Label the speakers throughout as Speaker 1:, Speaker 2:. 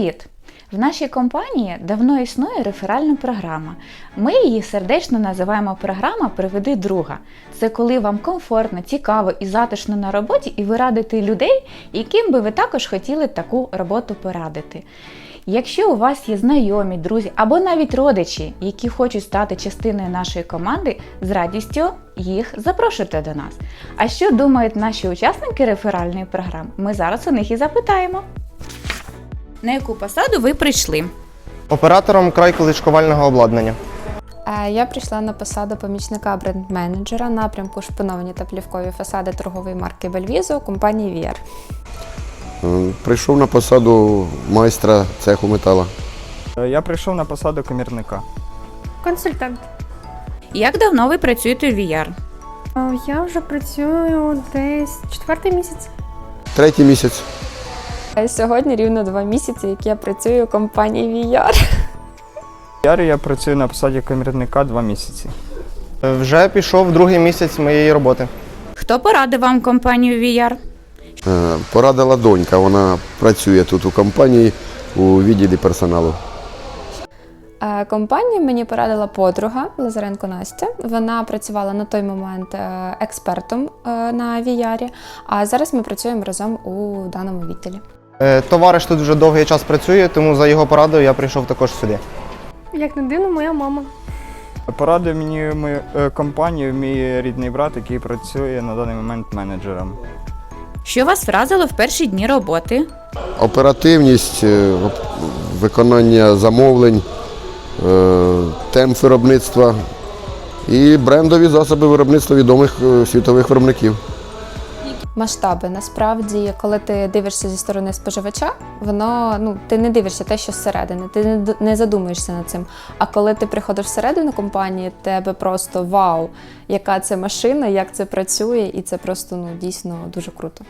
Speaker 1: Привіт! В нашій компанії давно існує реферальна програма. Ми її сердечно називаємо програма Приведи друга. Це коли вам комфортно, цікаво і затишно на роботі, і ви радите людей, яким би ви також хотіли таку роботу порадити. Якщо у вас є знайомі, друзі або навіть родичі, які хочуть стати частиною нашої команди, з радістю їх запрошуйте до нас. А що думають наші учасники реферальної програми? Ми зараз у них і запитаємо. На яку посаду ви прийшли?
Speaker 2: Оператором крайку личкувального обладнання.
Speaker 3: Я прийшла на посаду помічника бренд-менеджера напрямку шпиновані та плівкові фасади торгової марки Бельвізо компанії VR.
Speaker 4: Е, Прийшов на посаду майстра цеху метала.
Speaker 5: Е, Я прийшов на посаду комірника.
Speaker 6: Консультант.
Speaker 1: Як давно ви працюєте в VR?
Speaker 6: Е, Я вже працюю десь четвертий місяць.
Speaker 4: Третій місяць.
Speaker 3: Е, Сьогодні рівно два місяці, як я працюю у компанії VR.
Speaker 5: В Ярі я працюю на посаді комірника два місяці.
Speaker 2: Е, Вже пішов другий місяць моєї роботи.
Speaker 1: Хто порадив вам компанію VR?
Speaker 4: Е, Порадила донька, вона працює тут у компанії у відділі персоналу.
Speaker 3: Компанію мені порадила подруга Лазаренко Настя. Вона працювала на той момент експертом на VR, а зараз ми працюємо разом у даному відділі.
Speaker 2: Е, Товариш тут вже довгий час працює, тому за його порадою я прийшов також сюди.
Speaker 6: Як не дивно, моя мама.
Speaker 5: Порадив мені мою е, компанію мій рідний брат, який працює на даний момент менеджером.
Speaker 1: Що вас вразило в перші дні роботи?
Speaker 4: Оперативність, е, виконання замовлень, темп виробництва і брендові засоби виробництва відомих світових виробників.
Speaker 3: Масштаби насправді, коли ти дивишся зі сторони споживача, воно ну ти не дивишся те, що зсередини, ти не, не задумуєшся над цим. А коли ти приходиш всередину компанії, тебе просто вау, яка це машина, як це працює, і це просто ну дійсно дуже круто.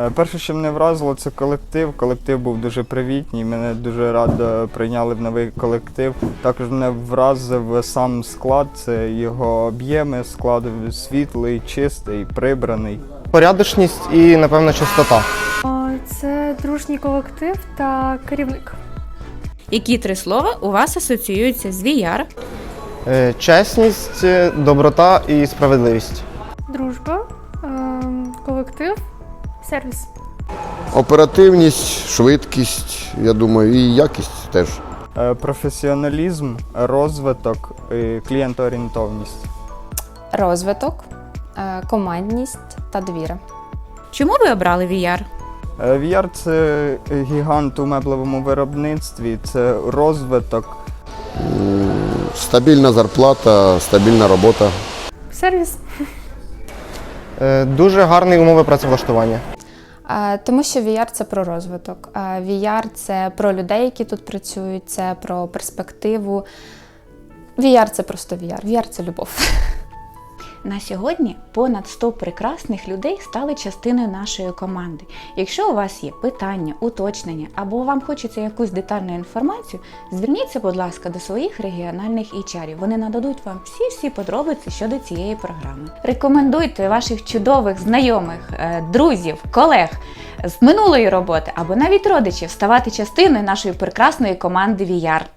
Speaker 5: Е, Перше, що мене вразило, це колектив. Колектив був дуже привітний. Мене дуже радо прийняли в новий колектив. Також мене вразив сам склад, це його об'єми, склад світлий, чистий, прибраний.
Speaker 2: Порядочність і, напевно, чистота.
Speaker 6: Е, Це дружній колектив та керівник.
Speaker 1: Які три слова у вас асоціюються з VR?
Speaker 2: Е, Чесність, доброта і справедливість.
Speaker 6: Дружба, ем, колектив, сервіс.
Speaker 4: Оперативність, швидкість, я думаю, і якість теж.
Speaker 5: Е, Професіоналізм, розвиток, і клієнтоорієнтовність.
Speaker 3: Розвиток, е, командність та довіра.
Speaker 1: Чому ви обрали VR?
Speaker 5: Е, VR – це гігант у меблевому виробництві, це розвиток.
Speaker 4: Стабільна зарплата, стабільна робота.
Speaker 6: Сервіс.
Speaker 2: Дуже гарні умови працевлаштування.
Speaker 3: Тому що VR це про розвиток. VR це про людей, які тут працюють, це про перспективу. VR це просто VR. VR це любов.
Speaker 1: На сьогодні понад 100 прекрасних людей стали частиною нашої команди. Якщо у вас є питання, уточнення або вам хочеться якусь детальну інформацію, зверніться, будь ласка, до своїх регіональних HR. Вони нададуть вам всі-всі подробиці щодо цієї програми. Рекомендуйте ваших чудових знайомих, е, друзів, колег з минулої роботи або навіть родичів ставати частиною нашої прекрасної команди VR.